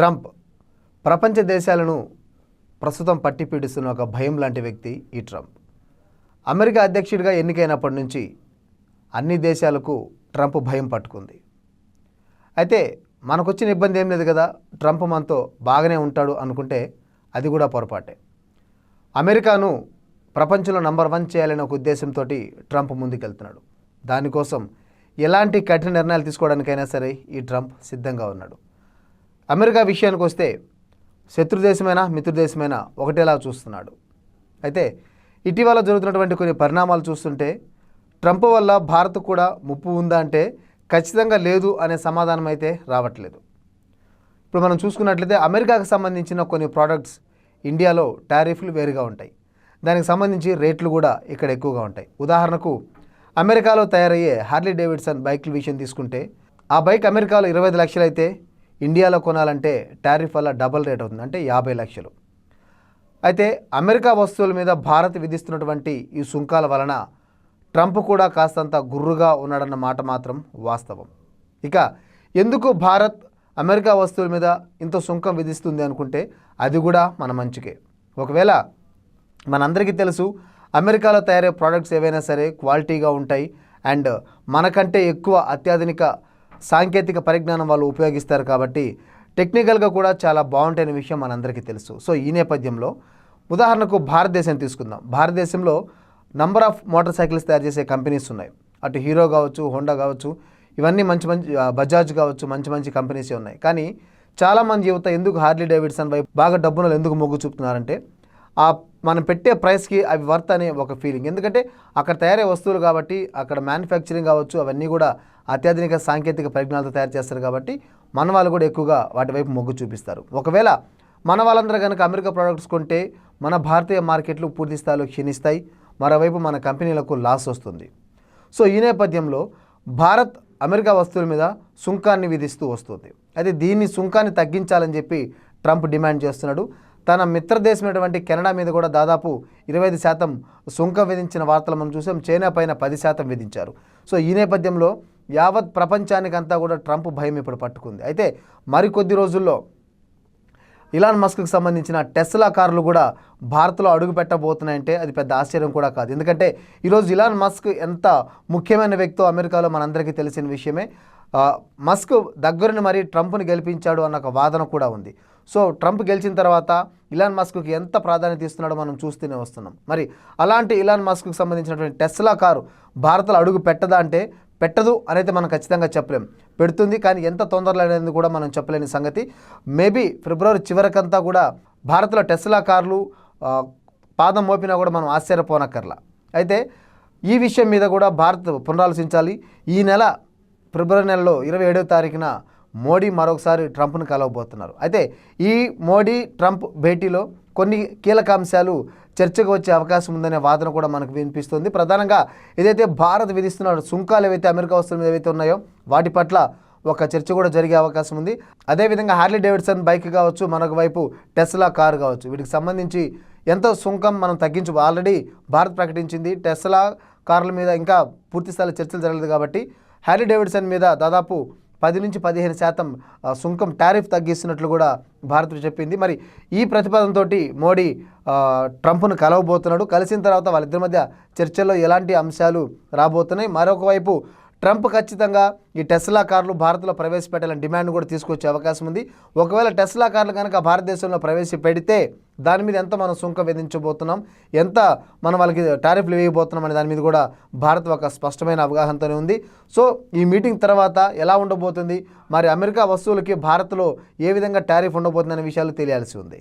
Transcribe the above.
Trump ప్రపంచ దేశాలను ప్రస్తుతం పట్టి పీడిస్తున్న ఒక భయం లాంటి వ్యక్తి ఈ ట్రంప్. అమెరికా అధ్యక్షుడిగా ఎన్నికైనప్పటి నుంచి అన్ని దేశాలకు ట్రంప్ భయం పట్టుకుంది. అయితే మనకొచ్చిన ఇబ్బంది ఏం లేదు కదా? ట్రంప్ మనతో బాగానే ఉంటాడు అనుకుంటే అది కూడా పొరపాటే. అమెరికాను ప్రపంచంలో నంబర్ వన్ చేయాలనే ఒక ఉద్దేశంతో ట్రంప్ ముందుకెళ్తున్నాడు. దానికోసం ఎలాంటి కఠిన నిర్ణయాలు తీసుకోవడానికైనా సరే ఈ ట్రంప్ సిద్ధంగా ఉన్నాడు. అమెరికా విషయానికి వస్తే శత్రుదేశమైనా మిత్రుదేశమైనా ఒకటేలా చూస్తున్నాడు. అయితే ఇటీవల జరుగుతున్నటువంటి కొన్ని పరిణామాలు చూస్తుంటే ట్రంప్ వల్ల భారత్ కూడా ముప్పు ఉందా అంటే ఖచ్చితంగా లేదు అనే సమాధానం అయితే రావట్లేదు. ఇప్పుడు మనం చూసుకున్నట్లయితే అమెరికాకు సంబంధించిన కొన్ని ప్రోడక్ట్స్ ఇండియాలో టారిఫ్లు వేరుగా ఉంటాయి. దానికి సంబంధించి రేట్లు కూడా ఇక్కడ ఎక్కువగా ఉంటాయి. ఉదాహరణకు అమెరికాలో తయారయ్యే హార్లీ డేవిడ్సన్ బైక్ల విషయం తీసుకుంటే ఆ బైక్ అమెరికాలో ఇరవై ఐదు లక్షలైతే ఇండియాలో కొనాలంటే టారిఫ్ వల్ల డబల్ రేట్ అవుతుంది అంటే యాభై లక్షలు. అయితే అమెరికా వస్తువుల మీద భారత్ విధిస్తున్నటువంటి ఈ సుంకాల వలన ట్రంప్ కూడా కాస్తంత గుర్రుగా ఉన్నాడన్న మాట మాత్రం వాస్తవం. ఇక ఎందుకు భారత్ అమెరికా వస్తువుల మీద ఇంత సుంకం విధిస్తుంది అనుకుంటే అది కూడా మన మంచికే. ఒకవేళ మనందరికీ తెలుసు అమెరికాలో తయారయ్యే ప్రోడక్ట్స్ ఏవైనా సరే క్వాలిటీగా ఉంటాయి అండ్ మనకంటే ఎక్కువ అత్యాధునిక సాంకేతిక పరిజ్ఞానం వాళ్ళు ఉపయోగిస్తారు కాబట్టి టెక్నికల్గా కూడా చాలా బాగుంటాయనే విషయం మనందరికీ తెలుసు. సో ఈ నేపథ్యంలో ఉదాహరణకు భారతదేశం తీసుకుందాం. భారతదేశంలో నంబర్ ఆఫ్ మోటార్ సైకిల్స్ తయారు చేసే కంపెనీస్ ఉన్నాయి. అటు హీరో కావచ్చు హోండా కావచ్చు ఇవన్నీ మంచి మంచి బజాజ్ కావచ్చు మంచి మంచి కంపెనీసే ఉన్నాయి. కానీ చాలామంది యువత ఎందుకు హార్లీ డేవిడ్సన్ వైపు బాగా డబ్బును ఎందుకు మొగ్గు చూపుతున్నారంటే ఆ మనం పెట్టే ప్రైస్కి అవి వర్త్ అనే ఒక ఫీలింగ్. ఎందుకంటే అక్కడ తయారయ్యే వస్తువులు కాబట్టి అక్కడ మ్యానుఫ్యాక్చరింగ్ కావచ్చు అవన్నీ కూడా అత్యాధునిక సాంకేతిక పరిజ్ఞానాలతో తయారు చేస్తారు కాబట్టి మన వాళ్ళు కూడా ఎక్కువగా వాటి వైపు మొగ్గు చూపిస్తారు. ఒకవేళ మన వాళ్ళందరూ కనుక అమెరికా ప్రోడక్ట్స్ కొంటే మన భారతీయ మార్కెట్లు పూర్తి స్థాయిలో క్షీణిస్తాయి మరోవైపు మన కంపెనీలకు లాస్ వస్తుంది. సో ఈ నేపథ్యంలో భారత్ అమెరికా వస్తువుల మీద సుంకాన్ని విధిస్తూ వస్తుంది. అయితే దీన్ని సుంకాన్ని తగ్గించాలని చెప్పి ట్రంప్ డిమాండ్ చేస్తున్నాడు. తన మిత్ర దేశమైనటువంటి కెనడా మీద కూడా దాదాపు ఇరవై ఐదు శాతం సుంకం విధించిన వార్తలు మనం చూసాం. చైనా పైన పది శాతం విధించారు. సో ఈ నేపథ్యంలో యావత్ ప్రపంచానికంతా కూడా ట్రంప్ భయం ఇప్పుడు పట్టుకుంది. అయితే మరికొద్ది రోజుల్లో ఇలాన్ మస్క్కి సంబంధించిన టెస్లా కార్లు కూడా భారత్లో అడుగు పెట్టబోతున్నాయంటే అది పెద్ద ఆశ్చర్యం కూడా కాదు. ఎందుకంటే ఈరోజు ఇలాన్ మస్క్ ఎంత ముఖ్యమైన వ్యక్తో అమెరికాలో మనందరికీ తెలిసిన విషయమే మస్క్ దగ్గరని మరీ ట్రంప్ని గెలిపించాడు అన్న ఒక వాదన కూడా ఉంది. సో ట్రంప్ గెలిచిన తర్వాత ఇలాన్ మస్క్కి ఎంత ప్రాధాన్యత ఇస్తున్నాడో మనం చూస్తూనే వస్తున్నాం. మరి అలాంటి ఇలాన్ మస్క్కి సంబంధించినటువంటి టెస్లా కారు భారత్లో అడుగు పెట్టదా అంటే పెట్టదు అనేది మనం ఖచ్చితంగా చెప్పలేం. పెడుతుంది కానీ ఎంత తొందరలో అనేది కూడా మనం చెప్పలేని సంగతి. మేబీ ఫిబ్రవరి చివరికంతా కూడా భారత్లో టెస్లా కార్లు పాదం మోపినా కూడా మనం ఆశ్చర్యపోనక్కర్లా. అయితే ఈ విషయం మీద కూడా భారత్ పునరాలోచించాలి. ఈ నెల ఫిబ్రవరి నెలలో ఇరవై ఏడవ తారీఖున మోడీ మరొకసారి ట్రంప్ను కలవబోతున్నారు. అయితే ఈ మోడీ ట్రంప్ భేటీలో కొన్ని కీలక అంశాలు చర్చకు వచ్చే అవకాశం ఉందనే వాదన కూడా మనకు వినిపిస్తుంది. ప్రధానంగా ఏదైతే భారత్ విధిస్తున్న సుంకాలు ఏవైతే అమెరికా వస్తువుల మీద ఏవైతే ఉన్నాయో వాటి పట్ల ఒక చర్చ కూడా జరిగే అవకాశం ఉంది. అదేవిధంగా హార్లీ డేవిడ్సన్ బైక్ కావచ్చు మరొక వైపు టెస్లా కారు కావచ్చు. వీటికి సంబంధించి ఎంతో సుంకం మనం తగ్గించు ఆల్రెడీ భారత్ ప్రకటించింది. టెస్లా కార్ల మీద ఇంకా పూర్తిస్థాయిలో చర్చలు జరగలేదు కాబట్టి హ్యారీ డేవిడ్సన్ మీద దాదాపు పది నుంచి పదిహేను శాతం సుంకం టారిఫ్ తగ్గిస్తున్నట్లు కూడా భారత్ చెప్పింది. మరి ఈ ప్రతిపాదనతో మోడీ ట్రంప్ను కలవబోతున్నాడు. కలిసిన తర్వాత వాళ్ళిద్దరి మధ్య చర్చల్లో ఎలాంటి అంశాలు రాబోతున్నాయి? మరొకవైపు ట్రంప్ ఖచ్చితంగా ఈ టెస్లా కార్లు భారత్లో ప్రవేశపెట్టాలని డిమాండ్ కూడా తీసుకొచ్చే అవకాశం ఉంది. ఒకవేళ టెస్లా కార్లు కనుక భారతదేశంలో ప్రవేశపెడితే దాని మీద ఎంత మనం సుంక విధించబోతున్నాం? ఎంత మనం వాళ్ళకి టారిఫ్లు వేయబోతున్నాం అనే దాని మీద కూడా భారత్ ఒక స్పష్టమైన అవగాహనతోనే ఉంది. సో ఈ మీటింగ్ తర్వాత ఎలా ఉండబోతుంది? మరి అమెరికా వస్తువులకి భారత్లో ఏ విధంగా టారిఫ్ ఉండబోతుంది అనే విషయాలు తెలియాల్సి ఉంది.